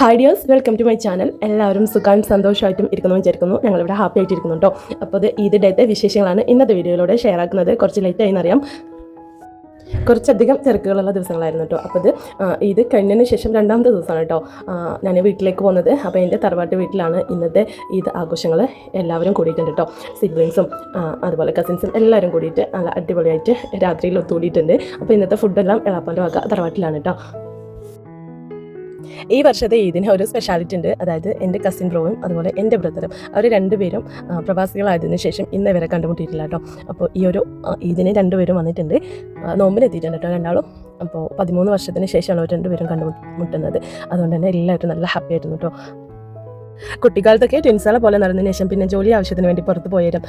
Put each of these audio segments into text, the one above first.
Hi dears welcome to my channel എല്ലാവരും സുഖാൻ സന്തോഷമായിട്ടും ഇരിക്കുന്നു വിചാരിക്കുന്നു. ഞങ്ങളിവിടെ ഹാപ്പി ആയിട്ട് ഇരിക്കുന്നു കേട്ടോ അപ്പോൾ ഇത് ഈദ് വിശേഷങ്ങളാണ് ഇന്നത്തെ വീഡിയോയിലൂടെ ഷെയർ ആക്കുന്നത്. കുറച്ച് ലേറ്റ് ആയി എന്നറിയാം. കുറച്ചധികം തിരക്കുകളുള്ള ദിവസങ്ങളായിരുന്നു കേട്ടോ അപ്പോൾ ഇത് ഇത് കഴിഞ്ഞതിന് ശേഷം രണ്ടാമത്തെ ദിവസമാണ് കേട്ടോ ഞാൻ വീട്ടിലേക്ക് പോകുന്നത്. അപ്പോൾ എന്റെ തറവാട്ട് വീട്ടിലാണ് ഇന്നത്തെ ഈദ് ആഘോഷങ്ങൾ എല്ലാവരും കൂടിയിട്ടുണ്ട് കേട്ടോ സിബ്ലിങ്സും അതുപോലെ കസിൻസും എല്ലാവരും കൂടിയിട്ട് നല്ല അടിപൊളിയായിട്ട് രാത്രിയിൽ ഒത്തുകൂടിയിട്ടുണ്ട്. അപ്പോൾ ഇന്നത്തെ ഫുഡെല്ലാം എളാപ്പാന്റെ വക തറവാട്ടിലാണ് കേട്ടോ ഈ വർഷത്തെ ഈദിന് ഒരു സ്പെഷ്യാലിറ്റി ഉണ്ട്. അതായത് എന്റെ കസിൻ ബ്രോയും അതുപോലെ എന്റെ ബ്രദറും അവർ രണ്ടുപേരും പ്രവാസികളായതിനു ശേഷം ഇന്ന് വരെ കണ്ടുമുട്ടിയിട്ടില്ല കേട്ടോ. അപ്പോൾ ഈ ഒരു ഈദിന് രണ്ടുപേരും വന്നിട്ടുണ്ട്. നോമ്പിനെത്തിയിട്ടുണ്ട് കേട്ടോ രണ്ടാളും. അപ്പോൾ പതിമൂന്ന് വർഷത്തിന് ശേഷമാണ് അവർ രണ്ടുപേരും കണ്ടുമുട്ടുന്നത്. അതുകൊണ്ട് തന്നെ എല്ലാവരും നല്ല ഹാപ്പി ആയിരുന്നു കേട്ടോ. കുട്ടിക്കാലത്തൊക്കെ ട്വിൻസുകളെ പോലെ നടന്നതിന് ശേഷം പിന്നെ ജോലി ആവശ്യത്തിന് വേണ്ടി പുറത്ത് പോയാലും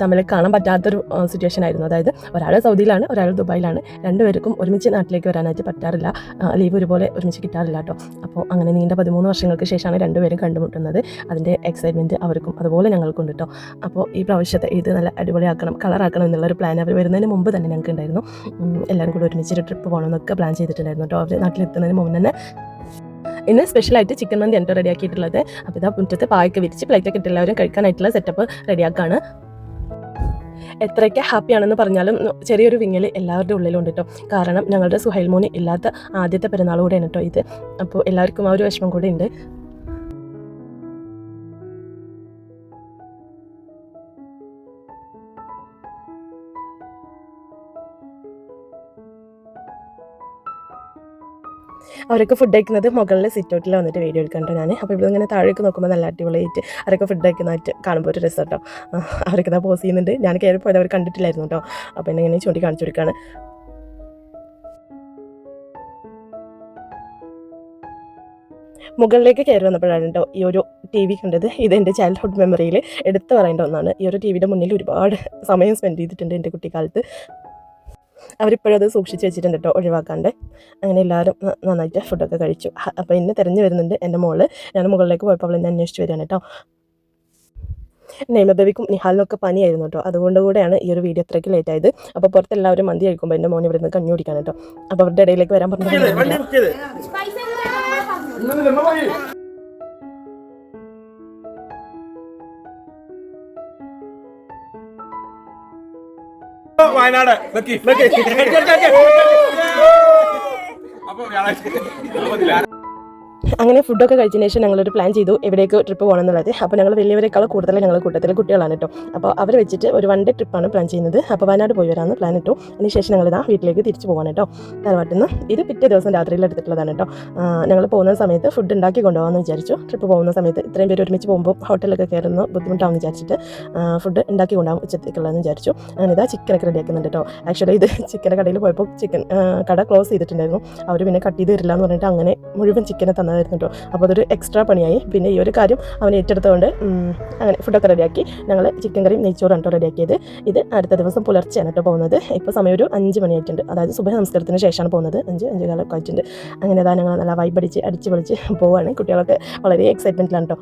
തമ്മിൽ കാണാൻ പറ്റാത്തൊരു സിറ്റുവേഷൻ ആയിരുന്നു. അതായത് ഒരാൾ സൗദിയിലാണ് ഒരാൾ ദുബായിലാണ്. രണ്ടുപേർക്കും ഒരുമിച്ച് നാട്ടിലേക്ക് വരാനായിട്ട് പറ്റാറില്ല. ലീവ് ഒരുപോലെ ഒരുമിച്ച് കിട്ടാറില്ല കേട്ടോ. അപ്പോൾ അങ്ങനെ നീണ്ട പതിമൂന്ന് വർഷങ്ങൾക്ക് ശേഷമാണ് രണ്ടുപേരും കണ്ടുമുട്ടുന്നത്. അതിന്റെ എക്സൈറ്റ്മെന്റ് അവർക്കും അതുപോലെ ഞങ്ങൾക്കുണ്ട് കേട്ടോ. അപ്പോൾ ഈ പ്രാവശ്യത്തെ ഇത് നല്ല അടിപൊളിയാക്കണം കളറാക്കണം എന്നുള്ളൊരു പ്ലാൻ അവർ വരുന്നതിന് മുമ്പ് തന്നെ ഞങ്ങൾക്ക് ഉണ്ടായിരുന്നു എല്ലാവരും കൂടി ഒരുമിച്ചൊരു ട്രിപ്പ് പോകണമെന്നൊക്കെ പ്ലാൻ ചെയ്തിട്ടുണ്ടായിരുന്നു കേട്ടോ. അവർ നാട്ടിലെത്തുന്നതിന് മുമ്പ് തന്നെ ഇന്ന് സ്പെഷ്യലായിട്ട് ചിക്കൻ മന്തി ആണ് റെഡിയാക്കിയിട്ടുള്ളത് അപ്പോൾ ഇതാ മുറ്റത്ത് പായൊക്കെ വിരിച്ച് പ്ലേറ്റൊക്കെ ഇട്ട് എല്ലാവരും കഴിക്കാനായിട്ടുള്ള സെറ്റപ്പ് റെഡിയാക്കാണ് എത്രയൊക്കെ ഹാപ്പിയാണെന്ന് പറഞ്ഞാലും ചെറിയൊരു വിങ്ങൽ എല്ലാവരുടെ ഉള്ളിലുണ്ട് കേട്ടോ കാരണം ഞങ്ങളുടെ സുഹൈൽ മോനി ഇല്ലാത്ത ആദ്യത്തെ പെരുന്നാൾ കൂടെയാണ് കേട്ടോ ഇത്. അപ്പോൾ എല്ലാവർക്കും ആ ഒരു വിഷമം കൂടെ ഉണ്ട്. അവരൊക്കെ ഫുഡ് കഴിക്കുന്നത് മുകളിൽ സിറ്റ് ഔട്ടിൽ വന്നിട്ട് വീഡിയോ എടുക്കണ്ടോ ഞാൻ അപ്പോൾ ഇവിടെ ഇങ്ങനെ താഴേക്ക് നോക്കുമ്പോൾ നല്ല അടിപൊളിയായിട്ട് അവരൊക്കെ ഫുഡ് കഴിക്കുന്നതായിട്ട് കാണുമ്പോൾ ഒരു രസം കേട്ടോ അവരൊക്കെ ഇതാ പോസ് ചെയ്യുന്നുണ്ട്. ഞാൻ കയറി പോയത് അവർ കണ്ടിട്ടില്ലായിരുന്നു കേട്ടോ അപ്പോൾ എന്നെ ഇങ്ങനെ ചൂണ്ടി കാണിച്ചു കൊടുക്കുകയാണ് മുകളിലേക്ക് കയറി വന്നപ്പോഴാണ് കേട്ടോ ഈ ഒരു ടി വി കണ്ടത്. ഇത് എന്റെ ചൈൽഡ്ഹുഡ് മെമ്മറിയിൽ എടുത്തു പറയേണ്ട ഒന്നാണ്. ഈ ഒരു ടി വിയുടെ മുന്നിൽ ഒരുപാട് സമയം സ്പെൻഡ് ചെയ്തിട്ടുണ്ട് എന്റെ കുട്ടിക്കാലത്ത്. അവരിപ്പോഴും അത് സൂക്ഷിച്ച് വെച്ചിട്ടുണ്ട് കേട്ടോ ഒഴിവാക്കാണ്ട് അങ്ങനെ എല്ലാവരും നന്നായിട്ട് ഫുഡൊക്കെ കഴിച്ചു അപ്പോൾ ഇന്ന് തിരഞ്ഞു വരുന്നുണ്ട് എന്റെ മോൾ ഞാൻ മുകളിലേക്ക് പോയപ്പോൾ അവൾ എന്നെ അന്വേഷിച്ച് വരികയാണ് കേട്ടോ നെയ്മബേബിക്കും നിഹാലിനൊക്കെ പനിയായിരുന്നു കേട്ടോ അതുകൊണ്ട് കൂടെയാണ് ഈ ഒരു വീഡിയോ അത്രയ്ക്ക് ലേറ്റ് ആയത് അപ്പോൾ പുറത്ത് എല്ലാവരും മന്തി കഴിക്കുമ്പോൾ എന്റെ മോൻ ഇവിടെ നിന്ന് കഞ്ഞി കുടിക്കാൻ കേട്ടോ അപ്പോൾ അവരുടെ ഇടയിലേക്ക് വരാൻ പറഞ്ഞു വയനാട്. അപ്പൊ വ്യാഴാഴ്ച അങ്ങനെ ഫുഡൊക്കെ കഴിച്ചതിന് ശേഷം ഞങ്ങളൊരു പ്ലാൻ ചെയ്തു എവിടേക്ക് ട്രിപ്പ് പോകണം എന്നുള്ളത് അപ്പോൾ ഞങ്ങൾ വലിയവരെക്കാൾ കൂടുതൽ ഞങ്ങൾ കൂട്ടത്തിൽ കുട്ടികളാണ് കേട്ടോ. അപ്പോൾ അവർ വെച്ചിട്ട് ഒരു വൺ ഡേ ട്രിപ്പാണ് പ്ലാൻ ചെയ്യുന്നത്. അപ്പോൾ വയനാട് പോയി വരാമെന്ന് പ്ലാൻ ഇട്ടു. അതിനുശേഷം ഞങ്ങൾ ഇതാ വീട്ടിലേക്ക് തിരിച്ചു പോകാൻ കേട്ടോ. തറവാട്ടിൽ നിന്ന് ഇത് പിറ്റേ ദിവസം രാത്രിയിൽ എടുത്തിട്ടുള്ളതാണ് കേട്ടോ. ഞങ്ങൾ പോകുന്ന സമയത്ത് ഫുഡ് ഉണ്ടാക്കി കൊണ്ടുപോകാമെന്ന് വിചാരിച്ചു. ട്രിപ്പ് പോകുന്ന സമയത്ത് ഇത്രയും പേര് ഒരുമിച്ച് പോകുമ്പോൾ ഹോട്ടലൊക്കെ കയറുന്ന ബുദ്ധിമുട്ടാണെന്ന് വിചാരിച്ചിട്ട് ഫുഡ് ഉണ്ടാക്കി കൊണ്ടുപോകാം ഉച്ചത്തേക്കുള്ളതെന്ന് വിചാരിച്ചു. അങ്ങനെ ഇതാ ചിക്കനൊക്കെ റെഡിയാക്കുന്നുണ്ട് കേട്ടോ. ആക്ച്വലി ഇത് ചിക്കൻ കടയിൽ പോയപ്പോൾ ചിക്കൻ കട ക്ലോസ് ചെയ്തിട്ടുണ്ടായിരുന്നു. അവർ പിന്നെ കട്ട് ചെയ്ത് തരില്ല എന്ന് പറഞ്ഞിട്ട് അങ്ങനെ മുഴുവൻ ചിക്കനെ തന്നതായിരുന്നു കേട്ടോ. അപ്പോൾ അതൊരു എക്സ്ട്രാ പണിയായി. പിന്നെ ഈ ഒരു കാര്യം അവൻ ഏറ്റെടുത്തുകൊണ്ട് അങ്ങനെ ഫുഡൊക്കെ റെഡിയാക്കി ഞങ്ങൾ ചിക്കൻ കറിയും നെയ്ച്ചോറും കേട്ടോ റെഡിയാക്കിയത് ഇത് അടുത്ത ദിവസം പുലർച്ചെയാണ് കേട്ടോ പോകുന്നത്. ഇപ്പോൾ സമയം ഒരു അഞ്ച് മണിയായിട്ടുണ്ട്. അതായത് സുബഹ നമസ്കാരത്തിന് ശേഷമാണ് പോകുന്നത്. അഞ്ച് അഞ്ച് കാലമൊക്കെ ആയിട്ടുണ്ട്. അങ്ങനെ അതാ ഞങ്ങൾ നല്ല വൈബടിച്ച് അടിച്ച് പൊളിച്ച് പോവുകയാണ് കുട്ടികളൊക്കെ വളരെ എക്സൈറ്റ്മെന്റിലാണ് കേട്ടോ.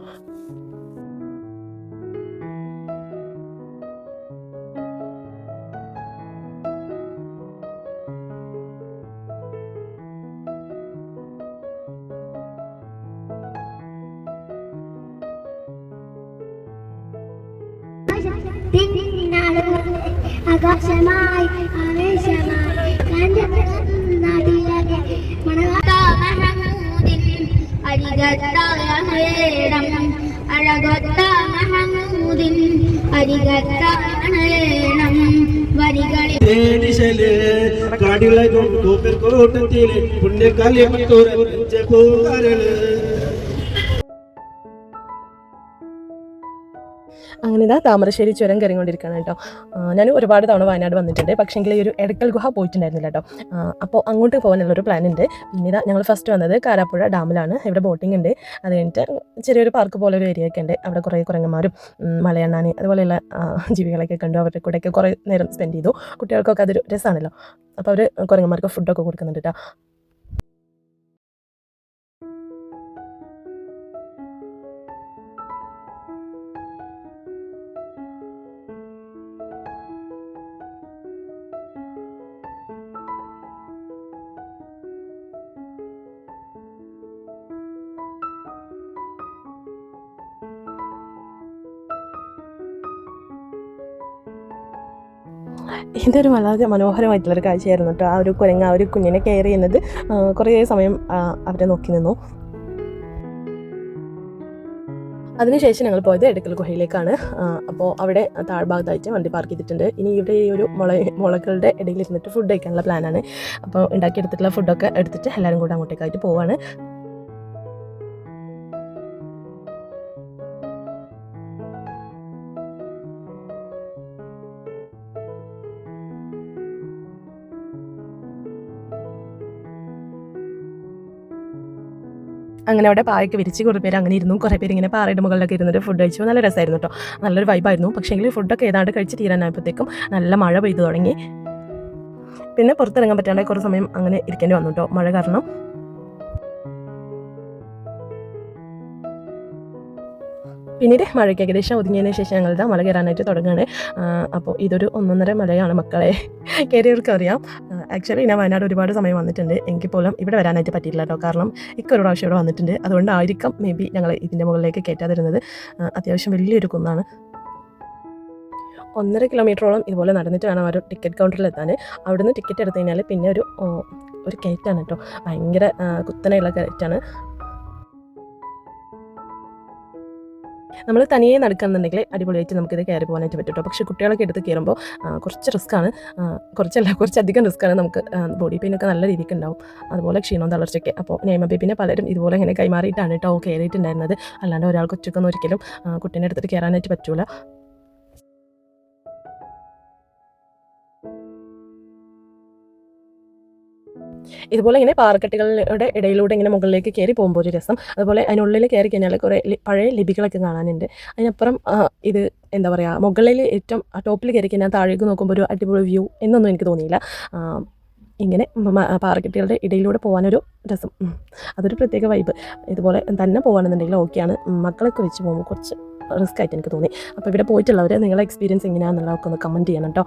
ആകാശമായി ആവേശമായി നാട്ടിലകെ മണവാട്ടാമഹമൂദിൻ അരികത്തായ ഹേടം അഴകൊത്ത മഹമൂദിൻ അരികത്താണേണം വരികളിൽ ദിശയിൽ കാടിളകും കോട്ടത്തിൽ പുണ്യകാലിമത്തോരഞ്ച പൂങ്കാരൽ അങ്ങനെ ഇതാ താമരശ്ശേരി ചുരം കയറിക്കൊണ്ടിരിക്കുകയാണ് കേട്ടോ. ഞാൻ ഒരുപാട് തവണ വയനാട് വന്നിട്ടുണ്ട്. പക്ഷേ എങ്കിൽ ഈ ഒരു എടക്കൽ ഗുഹ പോയിട്ടുണ്ടായിരുന്നില്ല കേട്ടോ. അപ്പോൾ അങ്ങോട്ട് പോകാനുള്ളൊരു പ്ലാൻ ഉണ്ട്. പിന്നെ ഇതാ ഞങ്ങൾ ഫസ്റ്റ് വന്നത് കാരാപ്പുഴ ഡാമിലാണ് ഇവിടെ ബോട്ടിംഗ് ഉണ്ട്. അത് കഴിഞ്ഞിട്ട് ചെറിയൊരു പാർക്ക് പോലെ ഒരു ഏരിയ ഒക്കെ ഉണ്ട്. അവിടെ കുറേ കുരങ്ങന്മാരും മലയണ്ണാനി അതുപോലെയുള്ള ജീവികളൊക്കെ കണ്ടു. അവരുടെ കൂടെയൊക്കെ കുറേ നേരം സ്പെൻഡ് ചെയ്തു. കുട്ടികൾക്കൊക്കെ അതൊരു രസമാണല്ലോ അപ്പോൾ അവർ കുരങ്ങന്മാർക്ക് ഫുഡൊക്കെ കൊടുക്കുന്നുണ്ട് കേട്ടോ. ഇതൊരു വളരെ മനോഹരമായിട്ടുള്ളൊരു കാഴ്ചയായിരുന്നു കേട്ടോ. ആ ഒരു കുരങ്ങ ആ ഒരു കുഞ്ഞിനെ കെയർ ചെയ്യുന്നത് കുറേ സമയം അവരെ നോക്കി നിന്നു. അതിനുശേഷം ഞങ്ങൾ പോയത് എടക്കൽ ഗുഹയിലേക്കാണ്. അപ്പോൾ അവിടെ താഴ്ഭാഗത്തായിട്ട് വണ്ടി പാർക്ക് ചെയ്തിട്ടുണ്ട്. ഇനി ഇവിടെ ഈ ഒരു മുള മുളകളുടെ ഇടയിൽ ഇരുന്നിട്ട് ഫുഡ് കഴിക്കാനുള്ള പ്ലാനാണ് അപ്പോൾ ഉണ്ടാക്കിയെടുത്തിട്ടുള്ള ഫുഡൊക്കെ എടുത്തിട്ട് എല്ലാവരും കൂടെ അങ്ങോട്ടേക്കായിട്ട് പോവാണ്. അങ്ങനെ അവിടെ പായൊക്കെ വിരിച്ച് കുറേ പേര് അങ്ങനെ ഇരുന്നു. കുറേ പേര് ഇങ്ങനെ പാറയുടെ മുകളിലൊക്കെ ഇരുന്നിട്ട് ഫുഡ് കഴിച്ചു. നല്ല രസമായിരുന്നു കേട്ടോ. നല്ലൊരു വൈബായിരുന്നു പക്ഷേങ്കിൽ ഫുഡൊക്കെ ഏതാണ്ട് കഴിച്ച് തീരാനായപ്പോഴത്തേക്കും നല്ല മഴ പെയ്തു തുടങ്ങി. പിന്നെ പുറത്തിറങ്ങാൻ പറ്റാണ്ട് കുറേ സമയം അങ്ങനെ ഇരിക്കേണ്ടി വന്നു കേട്ടോ. മഴ കാരണം പിന്നീട് മഴയ്ക്ക് ഏകദേശം ഒതുങ്ങിയതിന് ശേഷം ഞങ്ങളുടെ മല കയറാനായിട്ട് തുടങ്ങുകയാണ്. അപ്പോൾ ഇതൊരു ഒന്നൊന്നര മലയാണ് മക്കളെ. കയറിയവർക്ക് അറിയാം. ആക്ച്വലി ഞാൻ വയനാട് ഒരുപാട് സമയം വന്നിട്ടുണ്ട്. എങ്കിൽ പോലും ഇവിടെ വരാനായിട്ട് പറ്റിയില്ല കേട്ടോ. കാരണം ഇക്കൊരു പ്രാവശ്യം ഇവിടെ വന്നിട്ടുണ്ട്. അതുകൊണ്ടായിരിക്കാം മേ ബി ഞങ്ങൾ ഇതിന്റെ മുകളിലേക്ക് കയറ്റാതിരുന്നത്. അത്യാവശ്യം വലിയൊരു കുന്നാണ്. ഒന്നര കിലോമീറ്ററോളം ഇതുപോലെ നടന്നിട്ട് വേണം ഒരു ടിക്കറ്റ് കൗണ്ടറിൽ എത്താൻ. അവിടുന്ന് ടിക്കറ്റ് എടുത്തു കഴിഞ്ഞാൽ പിന്നെ ഒരു ഒരു കയറ്റാണ് കേട്ടോ. ഭയങ്കര കുത്തനെയുള്ള കയറ്റാണ് നമ്മൾ തനിയെ നടക്കുകയാണെന്നുണ്ടെങ്കിൽ അടിപൊളിയായിട്ട് നമുക്കിത് കയറി പോകാനായിട്ട് പറ്റും കേട്ടോ പക്ഷേ കുട്ടികളൊക്കെ എടുത്ത് കയറുമ്പോൾ കുറച്ച് റിസ്ക്കാണ് കുറച്ചല്ല കുറച്ചധികം റിസ്ക്കാണ് നമുക്ക് ബോഡി പെയിനൊക്കെ നല്ല രീതിക്ക് ഉണ്ടാവും. അതുപോലെ ക്ഷീണവും തളർച്ചയൊക്കെ. അപ്പോൾ നേമ ബേബിനെ പലരും ഇതുപോലെ ഇങ്ങനെ കൈമാറിയിട്ടാണ് കേട്ടോ കയറിയിട്ടുണ്ടായിരുന്നത്. അല്ലാണ്ട് ഒരാൾക്ക് ഒറ്റക്കൊന്നും ഒരിക്കലും കുട്ടീനെ എടുത്തിട്ട് കയറാനായിട്ട് പറ്റൂല. ഇതുപോലെ ഇങ്ങനെ പാറക്കെട്ടുകളുടെ ഇടയിലൂടെ ഇങ്ങനെ മുകളിലേക്ക് കയറി പോകുമ്പോൾ ഒരു രസം. അതുപോലെ അതിനുള്ളിൽ കയറി കഴിഞ്ഞാൽ കുറേ പഴയ ലിപികളൊക്കെ കാണാനുണ്ട്. അതിനപ്പുറം ഇത് എന്താ പറയുക മുകളിൽ ഏറ്റവും ടോപ്പിൽ കയറി കഴിഞ്ഞാൽ താഴേക്ക് നോക്കുമ്പോൾ ഒരു അടിപൊളി വ്യൂ എന്നൊന്നും എനിക്ക് തോന്നിയില്ല. ഇങ്ങനെ പാറക്കെട്ടികളുടെ ഇടയിലൂടെ പോകാനൊരു രസം. അതൊരു പ്രത്യേക വൈബ് ഇതുപോലെ തന്നെ പോകുകയാണെന്നുണ്ടെങ്കിൽ ഓക്കെയാണ് മക്കളൊക്കെ വെച്ച് പോകുമ്പോൾ കുറച്ച് റിസ്ക് ആയിട്ട് എനിക്ക് തോന്നി. അപ്പോൾ ഇവിടെ പോയിട്ടുള്ളവർ നിങ്ങളെ എക്സ്പീരിയൻസ് എങ്ങനെയാണെന്നുള്ളതൊക്കെ ഒന്ന് കമന്റ് ചെയ്യണം കേട്ടോ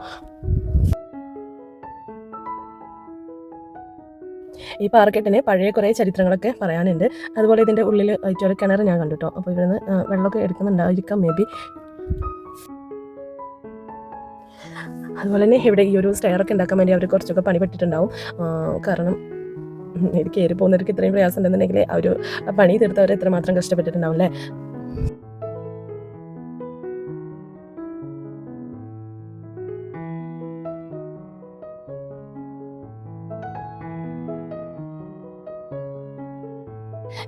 ഈ പാറക്കെട്ടിന് പഴയ കുറേ ചരിത്രങ്ങളൊക്കെ പറയാനുണ്ട്. അതുപോലെ ഇതിന്റെ ഉള്ളിൽ ഒരു കിണർ ഞാൻ കണ്ടു കേട്ടോ അപ്പോൾ ഇവിടുന്ന് വെള്ളമൊക്കെ എടുക്കുന്നുണ്ടായിരിക്കാം മേ ബി അതുപോലെ തന്നെ ഇവിടെ ഈ ഒരു സ്റ്റെയറൊക്കെ ഉണ്ടാക്കാൻ വേണ്ടി അവർ കുറച്ചൊക്കെ പണിപ്പെട്ടിട്ടുണ്ടാവും. കാരണം എനിക്ക് കയറി പോകുന്നവർക്ക് ഇത്രയും പ്രയാസം ഉണ്ടെന്നുണ്ടെങ്കിൽ അവർ പണി തീർത്തവരെ എത്രമാത്രം കഷ്ടപ്പെട്ടിട്ടുണ്ടാവും അല്ലേ?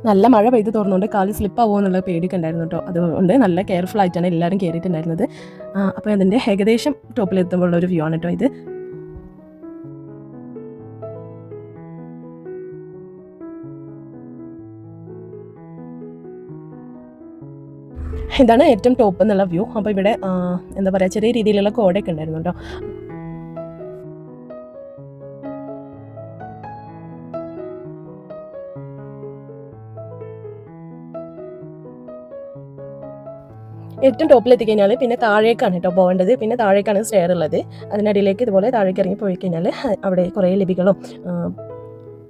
നല്ല മഴ പെയ്ത് തുറന്നുകൊണ്ട് കാൽ സ്ലിപ്പ് ആവുമോ എന്നുള്ള പേടിയൊക്കെ ഉണ്ടായിരുന്നു കേട്ടോ. അതുകൊണ്ട് നല്ല കെയർഫുൾ ആയിട്ടാണ് എല്ലാവരും കയറിയിട്ടുണ്ടായിരുന്നത്. അപ്പോൾ അതിന്റെ ഏകദേശം ടോപ്പിലെത്തുമ്പോഴുള്ള ഒരു വ്യൂ ആണ് കേട്ടോ ഇത്. ഇതാണ് ഏറ്റവും ടോപ്പ് എന്നുള്ള വ്യൂ അപ്പോൾ ഇവിടെ എന്താ പറയുക ചെറിയ രീതിയിലുള്ള കോടയൊക്കെ ഉണ്ടായിരുന്നു കേട്ടോ. ഏറ്റവും ടോപ്പിൽ എത്തി കഴിഞ്ഞാൽ പിന്നെ താഴേക്കാണ് കേട്ടോ പോകേണ്ടത് പിന്നെ താഴേക്കാണ് സ്റ്റെയർ ഉള്ളത്. അതിനിടയിലേക്ക് ഇതുപോലെ താഴേക്ക് ഇറങ്ങി പോയി കഴിഞ്ഞാൽ അവിടെ കുറേ ലിപികളും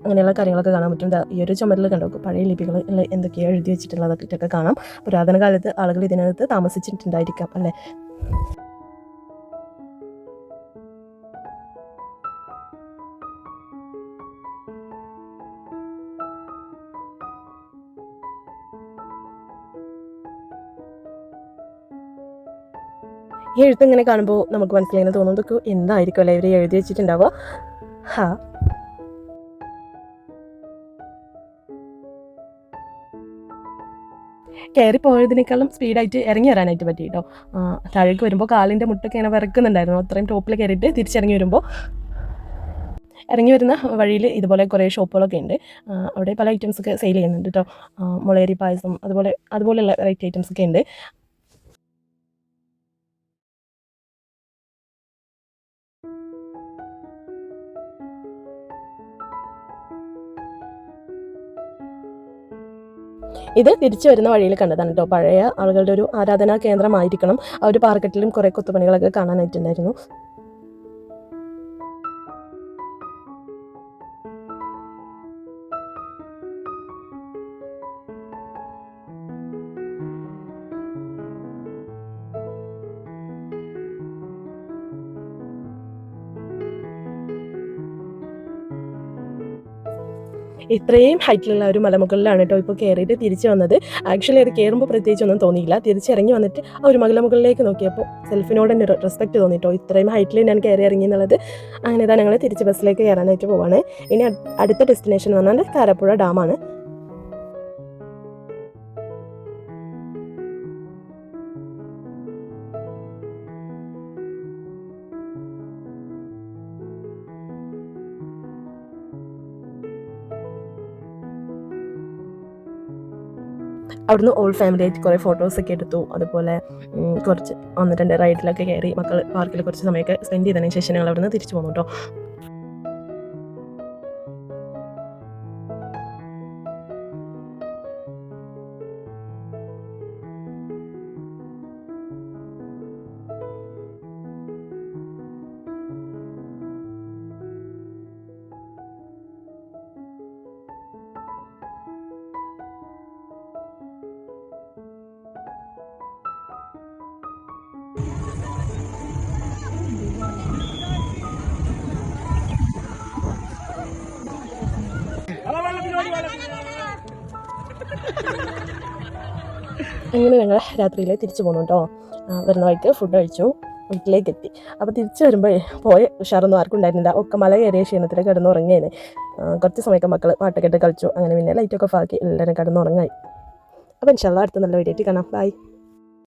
അങ്ങനെയുള്ള കാര്യങ്ങളൊക്കെ കാണാൻ പറ്റും. ഈ ഒരു ചുമരിൽ കണ്ടോ? പഴയ ലിപികൾ എന്തൊക്കെയാണ് എഴുതി വെച്ചിട്ടുള്ളതൊക്കെ കാണാം. പുരാതന കാലത്ത് ആളുകൾ ഇതിനകത്ത് താമസിച്ചിട്ടുണ്ടായിരിക്കാം അല്ലേ? ഈ എഴുത്ത് ഇങ്ങനെ കാണുമ്പോൾ നമുക്ക് മനസ്സിലിങ്ങനെ തോന്നും ഇതൊക്കെ എന്തായിരിക്കും അല്ലേ? ഇവർ എഴുതി വെച്ചിട്ടുണ്ടാവുക. ഹാ. കയറി പോയതിനേക്കാളും സ്പീഡായിട്ട് ഇറങ്ങി വരാനായിട്ട് പറ്റി കേട്ടോ താഴേക്ക് വരുമ്പോൾ കാലിന്റെ മുട്ടൊക്കെ ഇങ്ങനെ വിറക്കുന്നുണ്ടായിരുന്നു. അത്രയും ടോപ്പിൽ കയറിയിട്ട് തിരിച്ചിറങ്ങി വരുമ്പോൾ ഇറങ്ങി വരുന്ന വഴിയിൽ ഇതുപോലെ കുറേ ഷോപ്പുകളൊക്കെ ഉണ്ട്. അവിടെ പല ഐറ്റംസൊക്കെ സെയിൽ ചെയ്യുന്നുണ്ട് കേട്ടോ. മുളേരി പായസം അതുപോലെ അതുപോലെയുള്ള വെറൈറ്റി ഐറ്റംസൊക്കെ ഉണ്ട്. ഇത് തിരിച്ചു വരുന്ന വഴിയിൽ കണ്ടതാണ് കേട്ടോ പഴയ ആളുകളുടെ ഒരു ആരാധനാ കേന്ദ്രമായിരിക്കണം. ആ ഒരു പാർക്കറ്റിലും കുറേ കൊത്തുപണികളൊക്കെ കാണാനായിട്ടുണ്ടായിരുന്നു. ഇത്രയും ഹൈറ്റിലുള്ള ഒരു മലമുകളിലാണ് കേട്ടോ ഇപ്പോൾ കയറിയിട്ട് തിരിച്ചു വന്നത്. ആക്ച്വലി അത് കയറുമ്പോൾ പ്രത്യേകിച്ചൊന്നും തോന്നിയില്ല. തിരിച്ചിറങ്ങി വന്നിട്ട് ആ ഒരു മലമുകളിലേക്ക് നോക്കിയപ്പോൾ സെൽഫിനോട് തന്നെ റെസ്പെക്റ്റ് തോന്നിട്ടോ ഇത്രയും ഹൈറ്റിൽ ഞാൻ കയറി ഇറങ്ങി എന്നുള്ളത് അങ്ങനെ തന്നെ ഞങ്ങൾ തിരിച്ച് ബസ്സിലേക്ക് കയറാനായിട്ട് പോവാണ്. ഇനി അടുത്ത ഡെസ്റ്റിനേഷൻ എന്ന് പറഞ്ഞാൽ കാരപ്പുഴ ഡാമാണ് അവിടുന്ന് ഓൾ ഫാമിലി ആയിട്ട് കുറേ ഫോട്ടോസൊക്കെ എടുത്തു. അതുപോലെ കുറച്ച് ഒന്ന് രണ്ട് റൈഡിലൊക്കെ കയറി മക്കൾ പാർക്കിൽ കുറച്ച് സമയമൊക്കെ സ്പെൻഡ് ചെയ്തതിനു ശേഷം ഞങ്ങൾ അവിടുന്ന് തിരിച്ചു പോകുന്നു കേട്ടോ അങ്ങനെ ഞങ്ങൾ രാത്രിയിൽ തിരിച്ചു പോന്നു കേട്ടോ വരുന്ന വഴിക്ക് ഫുഡ് കഴിച്ചു. വീട്ടിലേക്ക് എത്തി അപ്പോൾ തിരിച്ചു വരുമ്പോൾ പോയ ഉഷാറൊന്നും ആർക്കും ഉണ്ടായിരുന്നില്ല. ഒക്കെ മല കയറിയ ക്ഷീണത്തിൽ കിടന്ന് ഉറങ്ങിയേനെ കുറച്ച് സമയമൊക്കെ മക്കൾ പാട്ടൊക്കെ ഇട്ട് കളിച്ചു. അങ്ങനെ പിന്നെ ലൈറ്റൊക്കെ ഓഫ് ആക്കി എല്ലാവരും കിടന്നുറങ്ങായി. അപ്പോൾ ഇൻഷാല്ല അടുത്ത നല്ല വീഡിയോ കാണാം. ബൈ